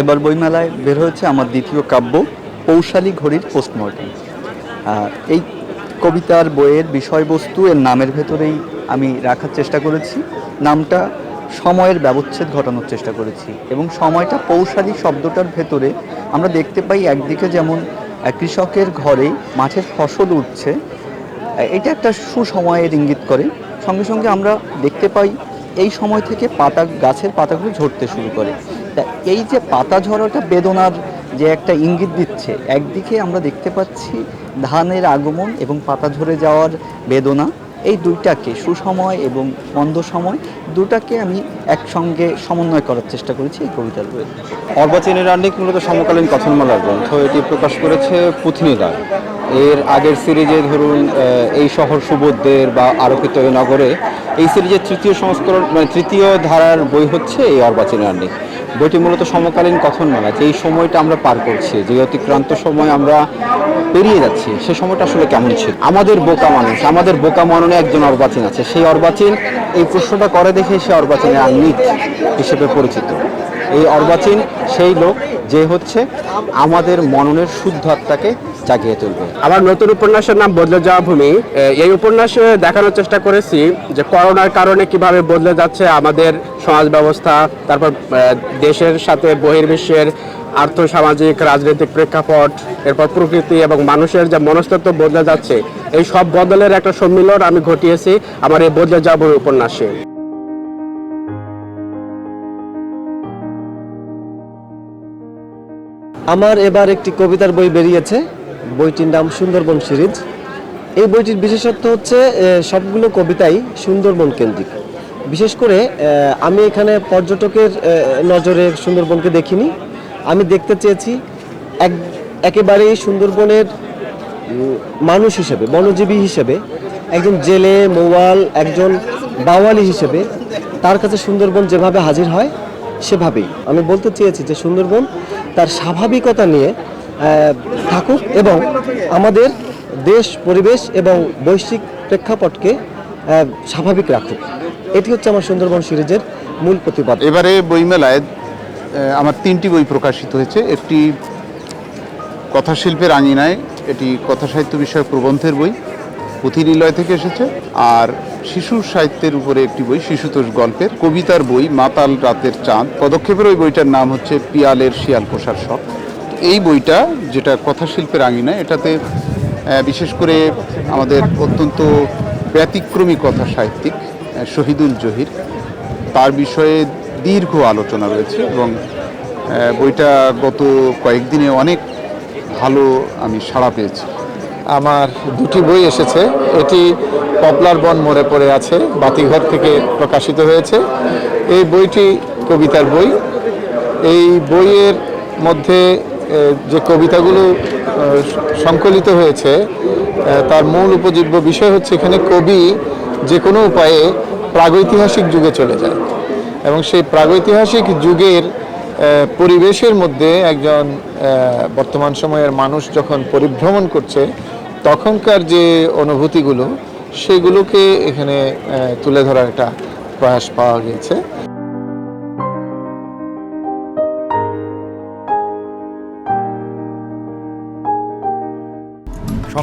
এবার বইমেলায় বের হয়েছে আমার দ্বিতীয় কাব্য, পৌশালী ঘড়ির পোস্টমর্টেম এই কবিতার বইয়ের বিষয়বস্তু, এর নামের ভেতরেই আমি রাখার চেষ্টা করেছি। নামটা সময়ের ব্যবচ্ছেদ ঘটানোর চেষ্টা করেছি এবং সময়টা পৌশালী শব্দটার ভেতরে আমরা দেখতে পাই একদিকে যেমন কৃষকের ঘরে মাঠের ফসল উঠছে এটা একটা সুসময়ের ইঙ্গিত করে। সঙ্গে সঙ্গে আমরা দেখতে পাই এই সময় থেকে পাতা, গাছের পাতাগুলো ঝরতে শুরু করে। তা এই যে পাতা ঝরাটা বেদনার যে একটা ইঙ্গিত দিচ্ছে, একদিকে আমরা দেখতে পাচ্ছি ধানের আগমন এবং পাতা ঝরে যাওয়ার বেদনা। এই দুইটাকে সুসময় এবং মন্দ সময় দুটাকে আমি একসঙ্গে সমন্বয় করার চেষ্টা করেছি এই কবিতার বই অর্বাচীনের রান্নিক মূলত সমকালীন কথনমালার গ্রন্থ। এটি প্রকাশ করেছে পুথিনীদা এর আগের সিরিজে ধরুন এই শহর সুবোধদের বা আরোপিত নগরে এই সিরিজের তৃতীয় সংস্করণ মানে তৃতীয় ধারার বই হচ্ছে এই অর্বাচীনের রান্নিক। বইটি মূলত সমকালীন কথন মেলা যে এই সময়টা আমরা পার করছি, যে অতিক্রান্ত সময় আমরা পেরিয়ে যাচ্ছি, সে সময়টা আসলে কেমন ছিল? আমাদের বোকা মানুষ, আমাদের বোকা মননে একজন অর্বাচীন আছে। সেই অর্বাচীন এই প্রশ্নটা করে দেখে সে অর্বাচীনের আঙ্গিক হিসেবে পরিচিত। এই অর্বাচীন সেই লোক যে হচ্ছে আমাদের মননের শুদ্ধ আত্মাকে জাগিয়ে তুলবে। আমার নতুন উপন্যাসের নাম বদলে যাওয়া ভূমি। এই উপন্যাসে দেখানোর চেষ্টা করেছি যে করোনার কারণে কীভাবে বদলে যাচ্ছে আমাদের সমাজ ব্যবস্থা তারপর দেশের সাথে বহির্বিশ্বের আর্থ সামাজিক রাজনৈতিক প্রেক্ষাপট এরপর প্রকৃতি এবং মানুষের যে মনস্তত্ব বদলে যাচ্ছে এই সব বদলের একটা সম্মিলন আমি ঘটিয়েছি আমার এই বদলে যাওয়া ভূমি উপন্যাসে। আমার এবার একটি কবিতার বই বেরিয়েছে। বইটির নাম সুন্দরবন সিরিজ। এই বইটির বিশেষত্ব হচ্ছে সবগুলো কবিতাই সুন্দরবন কেন্দ্রিক। বিশেষ করে আমি এখানে পর্যটকের নজরে সুন্দরবনকে দেখিনি। আমি দেখতে চেয়েছি এক, একেবারেই সুন্দরবনের মানুষ হিসেবে, বনজীবী হিসেবে, একজন জেলে, মৌয়াল, একজন বাওয়ালি হিসেবে। তার কাছে সুন্দরবন যেভাবে হাজির হয়, সেভাবেই। আমি বলতে চেয়েছি যে সুন্দরবন তার স্বাভাবিকতা নিয়ে থাকুক এবং আমাদের দেশ, পরিবেশ এবং বৈশ্বিক প্রেক্ষাপটকে স্বাভাবিক রাখুক। এটি হচ্ছে আমার সুন্দরবন সিরিজের মূল প্রতিপাদ এবারে বইমেলায় আমার তিনটি বই প্রকাশিত হয়েছে। একটি কথাশিল্পের আঙিনায়, এটি কথা সাহিত্য বিষয়ক প্রবন্ধের বই পুঁথিনিলয় থেকে এসেছে। আর শিশু সাহিত্যের উপরে একটি বই, শিশুতোষ গল্পের কবিতার বই, মাতাল রাতের চাঁদ। পদক্ষেপের ওই বইটার নাম হচ্ছে পিয়ালের শিয়াল পোষার শখ। এই বইটা, যেটা কথাশিল্পের আঙিনা, এটাতে বিশেষ করে আমাদের অত্যন্ত ব্যতিক্রমী কথা সাহিত্যিক শহীদুল জহির। তার বিষয়ে দীর্ঘ আলোচনা রয়েছে এবং বইটা গত কয়েকদিনে অনেক ভালো আমি সাড়া পেয়েছি। আমার দুটি বই এসেছে। এটি পপলার বন মোড়ে পড়ে আছে, বাতিঘর থেকে প্রকাশিত হয়েছে। এই বইটি কবিতার বই। এই বইয়ের মধ্যে যে কবিতাগুলো সংকলিত হয়েছে তার মূল উপজীব্য বিষয় হচ্ছে এখানে কবি যে কোনো উপায়ে প্রাগৈতিহাসিক যুগে চলে যায়। এবং সেই প্রাগৈতিহাসিক যুগের পরিবেশের মধ্যে একজন বর্তমান সময়ের মানুষ যখন পরিভ্রমণ করছে, তখনকার যে অনুভূতিগুলো, সেগুলোকে এখানে তুলে ধরার একটা প্রয়াস পাওয়া গিয়েছে।